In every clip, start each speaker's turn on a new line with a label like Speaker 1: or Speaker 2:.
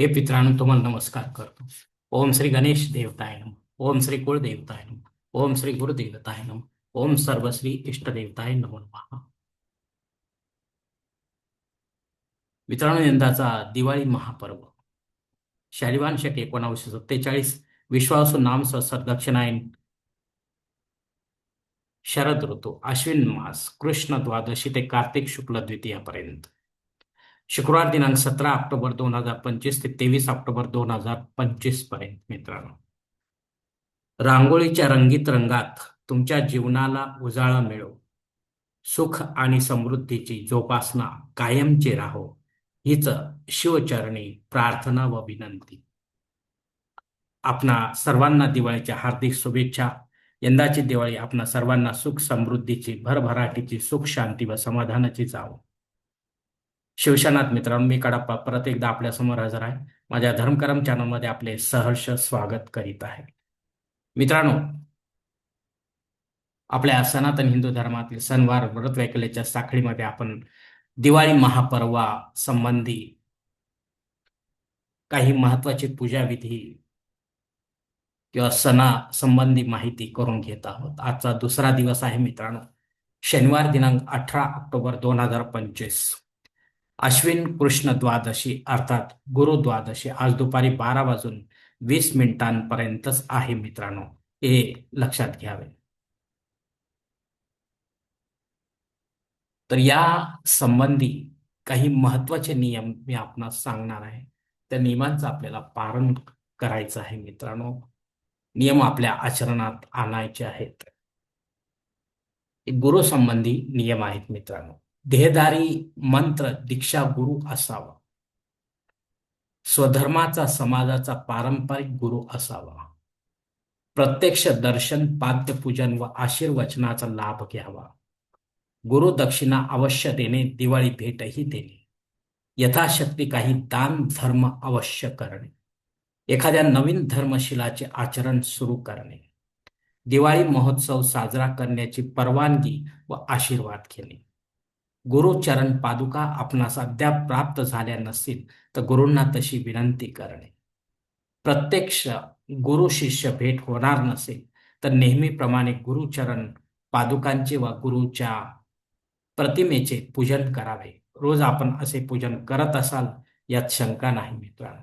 Speaker 1: हे पित्रांनो तुम्हाला नमस्कार करतो. ओम श्री गणेश देवताय नम ओम श्री कुळदेवताय नम ओम श्री गुरुदेवताय नम ओम सर्वश्री इष्टदेवताय नमो नमः. मित्रांनो यंदाचा दिवाळी महापर्व. शालिवान शक एकोणावीसशे सत्तेचाळीस विश्वासू नाम सहस्र दक्षिणायन शरद ऋतू अश्विन मास कृष्ण द्वादशी ते कार्तिक शुक्ल द्वितीयापर्यंत. शुक्रवार दिनांक सतरा ऑक्टोबर दोन हजार पंचवीस ते तेवीस ऑक्टोबर दोन हजार पंचवीसपर्यंत मित्रांनो. रांगोळीच्या रंगीत रंगात तुमच्या जीवनाला उजाळा मिळो. सुख आणि समृद्धीची जोपासना कायमची राहो. हीच शिवचरणी प्रार्थना व विनंती. आपणा सर्वांना दिवाळीच्या हार्दिक शुभेच्छा. यंदाची दिवाळी आपणा सर्वांना सुख समृद्धीची भरभराटीची सुख शांती व समाधानाची जावो. शिवशनाथ मित्रांनो मी कडाप्पा परत एकदा आपल्यासमोर हजर आहे. माझ्या धर्मकरम चॅनलमध्ये आपले सहर्ष स्वागत करीत आहे. मित्रांनो आपल्या सनातन हिंदू धर्मातील सणवार व्रत वैकल्याच्या साखळीमध्ये आपण दिवाळी महापर्वा संबंधी काही महत्वाची पूजाविधी किंवा सणा संबंधी माहिती करून घेत आहोत. आजचा दुसरा दिवस आहे मित्रांनो शनिवार दिनांक अठरा ऑक्टोबर दोन हजार पंचवीस. अश्विन कृष्ण द्वादशी अर्थात गुरु द्वादशी आज दुपारी बारा वाजून वीस मिनिटांपर्यंतच आहे मित्रांनो. हे लक्षात घ्यावे. तर या संबंधी काही महत्त्वाचे नियम मी आपणास सांगणार आहे. त्या नियमांचं आपल्याला पालन करायचं आहे मित्रांनो. नियम आपल्या आचरणात आणायचे आहेत. गुरु संबंधी नियम आहेत मित्रांनो. देहदारी मंत्र दीक्षा गुरु असावा. स्वधर्माचा समाजाचा पारंपरिक गुरु असावा. प्रत्यक्ष दर्शन पाद्यपूजन व आशीर्वचनाचा लाभ घ्यावा. गुरु दक्षिणा अवश्य देणे दिवाळी भेटही देणे. यथाशक्ती काही दान धर्म अवश्य करणे. एखाद्या नवीन धर्मशिलाचे आचरण सुरू करणे. दिवाळी महोत्सव साजरा करण्याची परवानगी व आशीर्वाद घेणे. गुरुचरण पादुका आपणास अद्याप प्राप्त झाल्या नसतील तर गुरूंना तशी विनंती करणे. प्रत्यक्ष गुरु शिष्य भेट होणार नसेल तर नेहमीप्रमाणे गुरुचरण पादुकांचे व गुरुच्या प्रतिमेचे पूजन करावे. रोज आपण असे पूजन करत असाल यात शंका नाही मित्रांनो.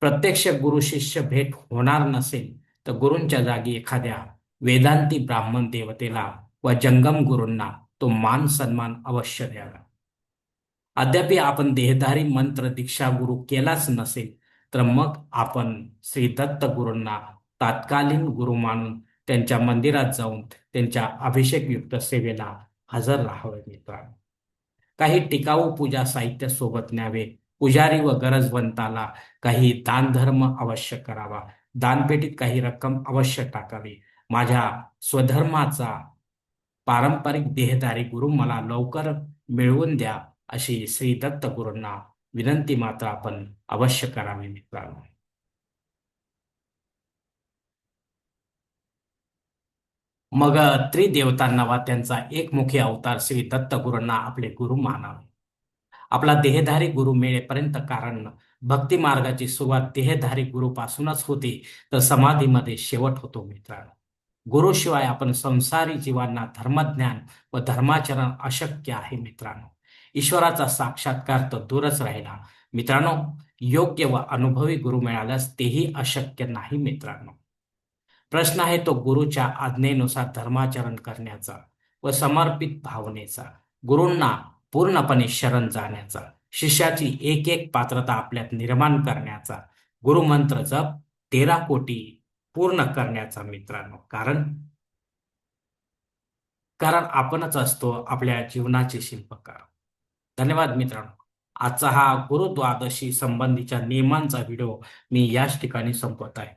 Speaker 1: प्रत्यक्ष गुरु शिष्य भेट होणार नसेल तर गुरूंच्या जागी एखाद्या वेदांती ब्राह्मण देवतेला व जंगम गुरूंना तो मान सन्मान अवश्य द्यावा. अद्यापि आपण देहधारी मंत्र दीक्षा गुरु केलाच नसेल तर मग आपण श्री दत्त गुरूंना तात्कालीन गुरु मानून त्यांच्या मंदिरात जाऊन त्यांच्या अभिषेकयुक्त सेवेला हजर राहावे मित्रांनो. काही टिकाऊ पूजा साहित्य सोबत न्यावे पुजारी व गरजवंताला काही दानधर्म अवश्य करावा दानपेटीत काही रक्कम अवश्य टाकावी. माझ्या स्वधर्माचा पारंपरिक देहधारी गुरु मला लवकर मिळवून द्या अशी श्री दत्त गुरूंना विनंती मात्र आपण अवश्य करावी मित्रांनो. मग त्रिदेवतांना वा त्यांचा एकमुखी अवतार श्री दत्त गुरूंना आपले गुरु मानावे. आपला देहधारी गुरु मिळेपर्यंत कारण भक्ती मार्गाची सुरुवात देहधारी गुरुपासूनच होते तर समाधीमध्ये शेवट होतो मित्रांनो. गुरुशिवाय आपण संसारी जीवांना धर्मज्ञान व धर्माचरण अशक्य आहे मित्रांनो. ईश्वराचा साक्षात्कार तर दूरच राहिला. मित्रांनो योग्य व अनुभवी गुरु मिळाल्यास तेही अशक्य नाही मित्रांनो. प्रश्न आहे तो गुरुच्या आज्ञेनुसार धर्माचरण करण्याचा व समर्पित भावनेचा गुरूंना पूर्णपणे शरण जाण्याचा शिष्याची एक एक पात्रता आपल्यात निर्माण करण्याचा. गुरुमंत्र जप तेरा कोटी पूर्ण करण्याचा मित्रांनो. कारण? कारण आपणच असतो आपल्या जीवनाचे शिल्पकार. धन्यवाद मित्रांनो. आजचा हा गुरुद्वादशी संबंधीच्या नियमांचा व्हिडिओ मी याच ठिकाणी संपवत आहे.